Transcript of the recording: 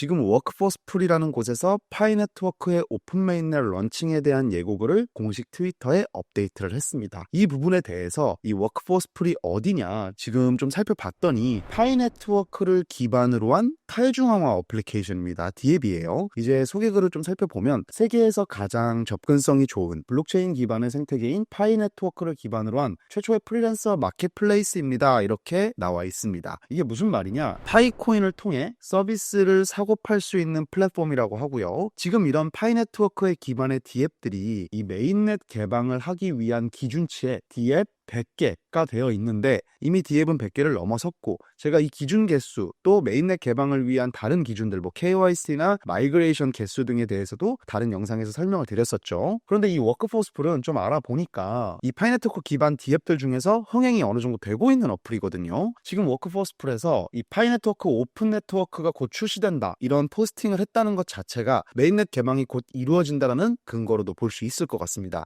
지금 워크포스 풀이라는 곳에서 파이 네트워크의 오픈 메인넷 런칭에 대한 예고글을 공식 트위터에 업데이트를 했습니다. 이 부분에 대해서 이 워크포스 풀이 어디냐 지금 좀 살펴봤더니 파이 네트워크를 기반으로 한 탈중앙화 어플리케이션입니다. 디앱이에요. 이제 소개글을 좀 살펴보면 세계에서 가장 접근성이 좋은 블록체인 기반의 생태계인 파이 네트워크를 기반으로 한 최초의 프리랜서 마켓플레이스입니다. 이렇게 나와 있습니다. 이게 무슨 말이냐? 파이코인을 통해 서비스를 사고 팔 수 있는 플랫폼이라고 하고요. 지금 이런 파이 네트워크의 기반의 디앱들이 이 메인넷 개방을 하기 위한 기준치에 디앱 100개가 되어 있는데 이미 디앱은 100개를 넘어섰고 제가 이 기준 개수 또 메인넷 개방을 위한 다른 기준들 뭐 KYC나 마이그레이션 개수 등에 대해서도 다른 영상에서 설명을 드렸었죠. 그런데 이 워크포스 풀은 좀 알아보니까 이 파이네트워크 기반 디앱들 중에서 흥행이 어느 정도 되고 있는 어플이거든요. 지금 워크포스 풀에서 이 파이네트워크 오픈 네트워크가 곧 출시된다 이런 포스팅을 했다는 것 자체가 메인넷 개방이 곧 이루어진다는 근거로도 볼 수 있을 것 같습니다.